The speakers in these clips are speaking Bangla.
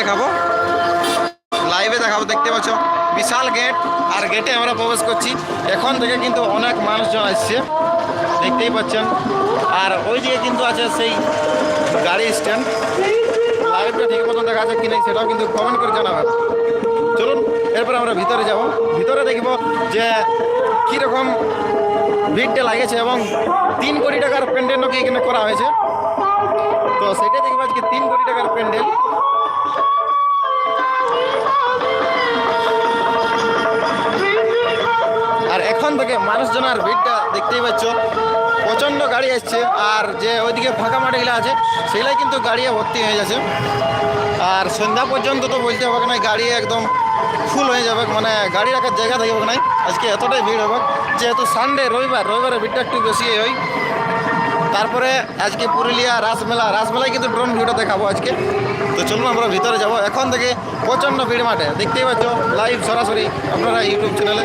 দেখাবো। লাইভে দেখাবো, দেখতে পাচ্ছ? বিশাল গেট আর গেটে আমরা প্রবেশ করছি। এখন থেকে কিন্তু অনেক মানুষজন আসছে। দেখতেই পাচ্ছেন। আর ওই দিকে কিন্তু আছে সেই গাড়ি স্ট্যান্ড লাইভটা ঠিক মতন দেখা যাচ্ছে কি নেই, সেটাও কিন্তু কমেন্ট করে জানাবেন। চলুন, এরপর আমরা ভিতরে যাব। ভিতরে দেখব যে কীরকম ভিড়টা লাগেছে এবং তিন কোটি টাকার প্যান্ডেল নাকি এখানে করা হয়েছে। তো সেটাই দেখব আজকে তিন কোটি টাকার প্যান্ডেল। থেকে মানুষজনের ভিড়টা দেখতেই পাচ্ছ। প্রচণ্ড গাড়ি আসছে, আর যে ওইদিকে ফাঁকা মাটিগুলো আছে, সেগুলাই কিন্তু গাড়ি ভর্তি হয়ে যাচ্ছে আর সন্ধ্যা পর্যন্ত তো বলতে হবে না, গাড়ি একদম ফুল হয়ে যাবে মানে গাড়ি রাখার জায়গা থাকবে না। আজকে এতটাই ভিড় হবে, যেহেতু সানডে রবিবার, রবিবারে ভিড়টা একটু বেশি হয়। তারপরে আজকে পুরুলিয়া, রাসমেলা, রাসমেলায় কিন্তু ড্রোন ভিউটা দেখাবো আজকে। তো চলুন আমরা ভিতরে যাব। এখন থেকে প্রচণ্ড ভিড় মাঠে, দেখতেই পাচ্ছ লাইভ সরাসরি আপনারা ইউটিউব চ্যানেলে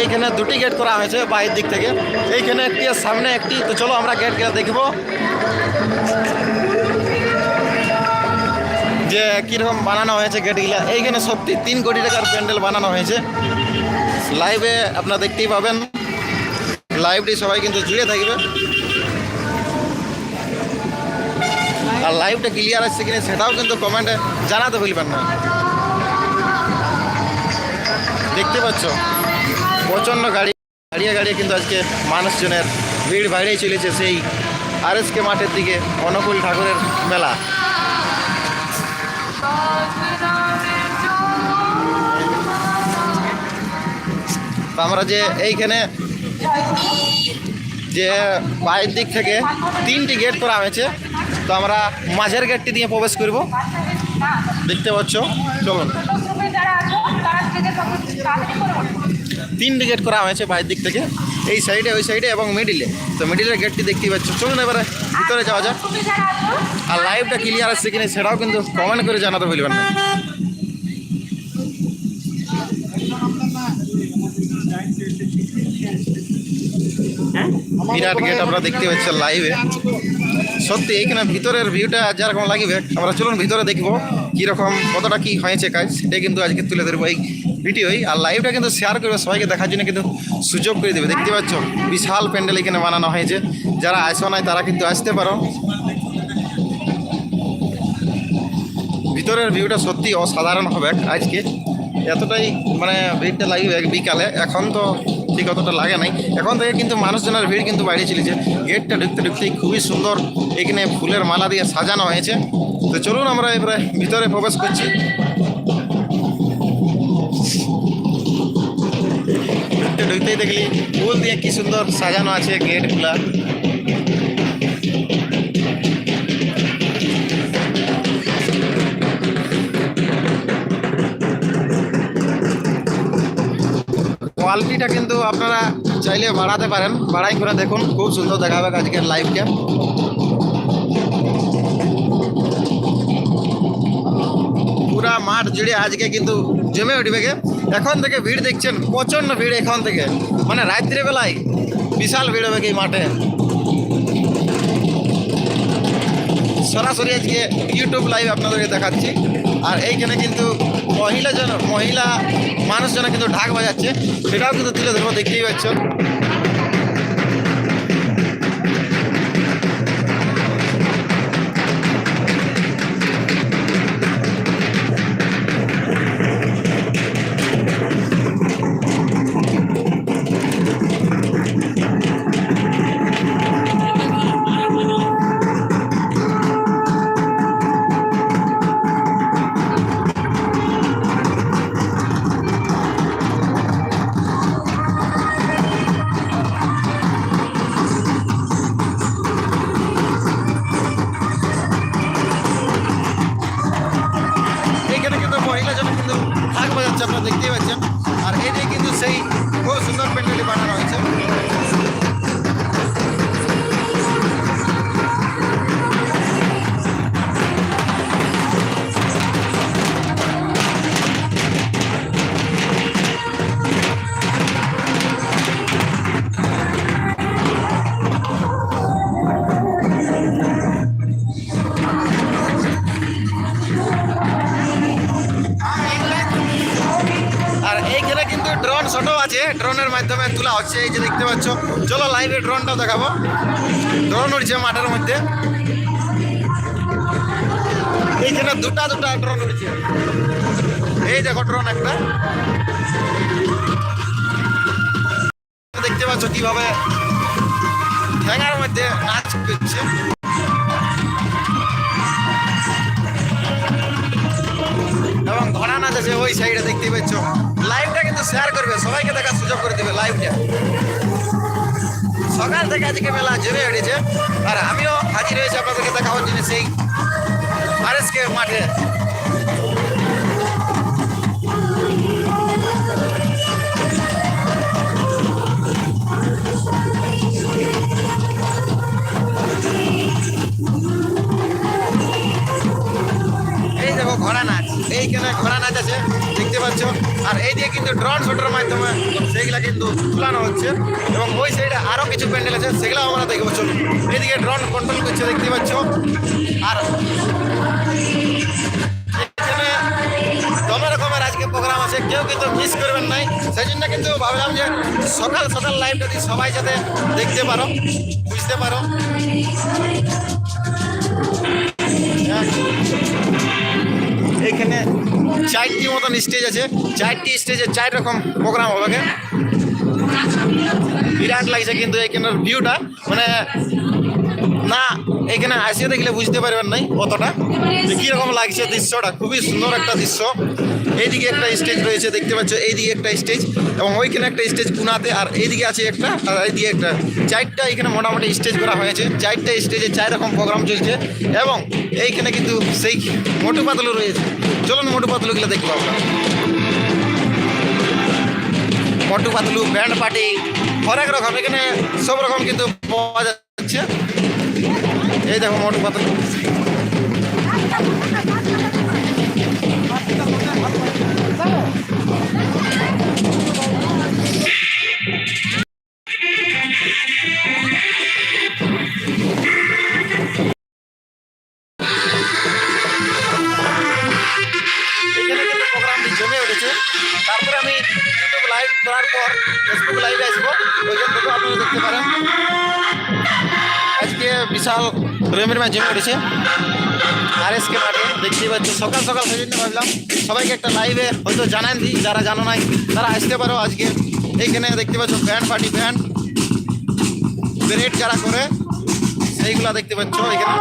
এইখানে দুটি গেট করা হয়েছে বাইরের দিক থেকে। এইখানে একটি সামনে একটি। তো চলো আমরা গেট গেট দেখব। যে কীরকম বানানো হয়েছে গেটগুলা এইখানে সত্যি তিন কোটি টাকার প্যান্ডেল বানানো হয়েছে। লাইভে আপনারা দেখতেই পাবেন। লাইভটি সবাই কিন্তু জুড়ে থাকবে। আর লাইভটা ক্লিয়ার আসছে কিনা সেটাও কিন্তু কমেন্টে জানাতে ভুলবেন না। দেখতে পাচ্ছ, প্রচণ্ড গাড়ি গাড়িয়ে গাড়িয়ে কিন্তু আজকে মানুষজনের ভিড় বাইরেই চলেছে সেই আরএসকে মাঠের দিকে, অনুকূল ঠাকুরের মেলা। আমরা যে এইখানে যে বাইরের দিক থেকে তিনটি গেট করা হয়েছে, তো আমরা মাঝের গেটটি দিয়ে প্রবেশ করব। দেখতে পাচ্ছ? চলুন তিনটি গেট করা হয়েছে বাইরের দিক থেকে, এই সাইডে, ওই সাইডে এবং মিডিলে তো মিডিলের গেটটি দেখতেই পাচ্ছ। চলুন এবারে ভিতরে যাওয়া যাক। আর লাইভটা ক্লিয়ার আসছে কিনা সেটাও কিন্তু কমেন্ট করে জানাতে ভুলবেন না। বিরাট গেট আমরা দেখতে পাচ্ছি লাইভে সত্যি এখানে ভিতরের ভিউটা যেরকম লাগবে, আমরা চলুন ভিতরে দেখব কীরকম, কতটা কি হয়েছে কাজ সেটাই কিন্তু আজকে তুলে ধরবো এই ভিডিওই আর লাইভটা কিন্তু শেয়ার করবে, সবাইকে দেখার জন্য কিন্তু সুযোগ করে দেবে। দেখতে পাচ্ছ, বিশাল প্যান্ডেল এখানে বানানো হয়েছে। যারা আসো নাই, তারা কিন্তু আসতে পারো। ভিতরের ভিউটা সত্যি অসাধারণ হবে আজকে। এতটাই মানে ভিড়টা লাগবে বিকালে। এখন তো ঠিক অতটা লাগে নাই। এখন থেকে কিন্তু মানুষজনের ভিড় কিন্তু বাইরে চলেছে। গেটটা ঢুকতে ঢুকতেই খুবই সুন্দর। এখানে ফুলের মালা দিয়ে সাজানো হয়েছে। তো চলুন আমরা এবারে ভিতরে প্রবেশ করছি। ঢুকতে ঢুকতেই দেখলি, ফুল দিয়ে কি সুন্দর সাজানো আছে গেটগুলা। কোয়ালিটিটা কিন্তু আপনারা চাইলে বাড়াতে পারেন। বাড়াই করে দেখুন, খুব সুন্দর দেখাবে আজকের লাইভটা পুরা মাঠ জুড়ে আজকে কিন্তু জমে উঠবে। এখন থেকে ভিড় দেখছেন, প্রচণ্ড ভিড় এখন থেকে। মানে রাত্রে বেলায় বিশাল ভিড় হবে এই মাঠে। সরাসরি আজকে ইউটিউব লাইভ আপনাদেরকে দেখাচ্ছি। আর এইখানে কিন্তু মহিলা জন মহিলা মানুষজন কিন্তু ঢাক বাজাচ্ছে সেটাও কিন্তু তুলে ধরবো দেখতেই পাচ্ছ। ця продуктива ড্রোনের মাধ্যমে তোলা হচ্ছে, এই যে দেখতে পাচ্ছ। চলো লাইভে ড্রোনটাও দেখাবো। ড্রোন উঠছে মাঠের মধ্যে। এইখানে দুটা দুটা ড্রোন উঠছে। এই দেখো ড্রোন একটা। দেখতে পাচ্ছ কীভাবে ঠেঙার মধ্যে নাচ করছে। শেয়ার করবে, সবাইকে দেখার সুযোগ করে দেবে লাইভটা সকাল থেকে আজকে মেলা জমে উঠেছে আর আমিও হাজির হয়েছি আপনাদেরকে দেখাবার জন্য সেই আরএসকে মাঠে। এইখানে ঘোড়া নাচ আছে, দেখতে পাচ্ছ। আর এই দিয়ে কিন্তু ড্রোন শুটের মাধ্যমে সেইগুলা কিন্তু তুলানো হচ্ছে এবং ওই সাইডে আরও কিছু প্যান্ডেল আছে সেগুলো আমরা দেখব চলুন এইদিকে ড্রোন কন্ট্রোল করছে, দেখতে পাচ্ছ। আর দমে রকমের আজকে প্রোগ্রাম আছে, কেউ কিন্তু মিস করবেন নাই। সেই জন্য কিন্তু ভাবলাম যে সকাল সকাল লাইভ যদি সবাই যাতে দেখতে পারো, বুঝতে পারো। এখানে চারটি মতন স্টেজ আছে। চারটি স্টেজে চার রকম প্রোগ্রাম হবে বিরাট লাগছে কিন্তু এখানের ভিউটা মানে না, এখানে আসিয়ে দেখলে বুঝতে পারবেন নাই অতটা কীরকম লাগছে দৃশ্যটা। খুবই সুন্দর একটা দৃশ্য। এইদিকে একটা স্টেজ রয়েছে, দেখতে পাচ্ছ এইদিকে একটা স্টেজ এবং ওইখানে একটা স্টেজ কুনাতে আর এইদিকে আছে একটা, আর এইদিকে একটা। চারটা এখানে মোটামুটি স্টেজ করা হয়েছে, চারটা স্টেজে চার রকম প্রোগ্রাম চলছে এবং এইখানে কিন্তু সেই মোটু পাতলু রয়েছে। চলুন মোটু পাতলুগুলো দেখব আমরা মোটু পাতলু, ব্যান্ড পার্টি, হরেক রকম, এখানে সব রকম কিন্তু পাওয়া যাচ্ছে। এই দেখো মোটু পাতলু। বিশাল রমির ম্যাচ জমে উঠেছে আর এসকে মাঠে দেখতে পাচ্ছি সকাল সকাল সেই জন্য ভাবলাম সবাইকে একটা লাইভে হয়তো জানান দিই, যারা জানো নাই, তারা আসতে পারো আজকে। এইখানে দেখতে পাচ্ছ ব্যান্ড পার্টি ব্যান্ড ব্রেড যারা করে, সেইগুলা দেখতে পাচ্ছ এখানে।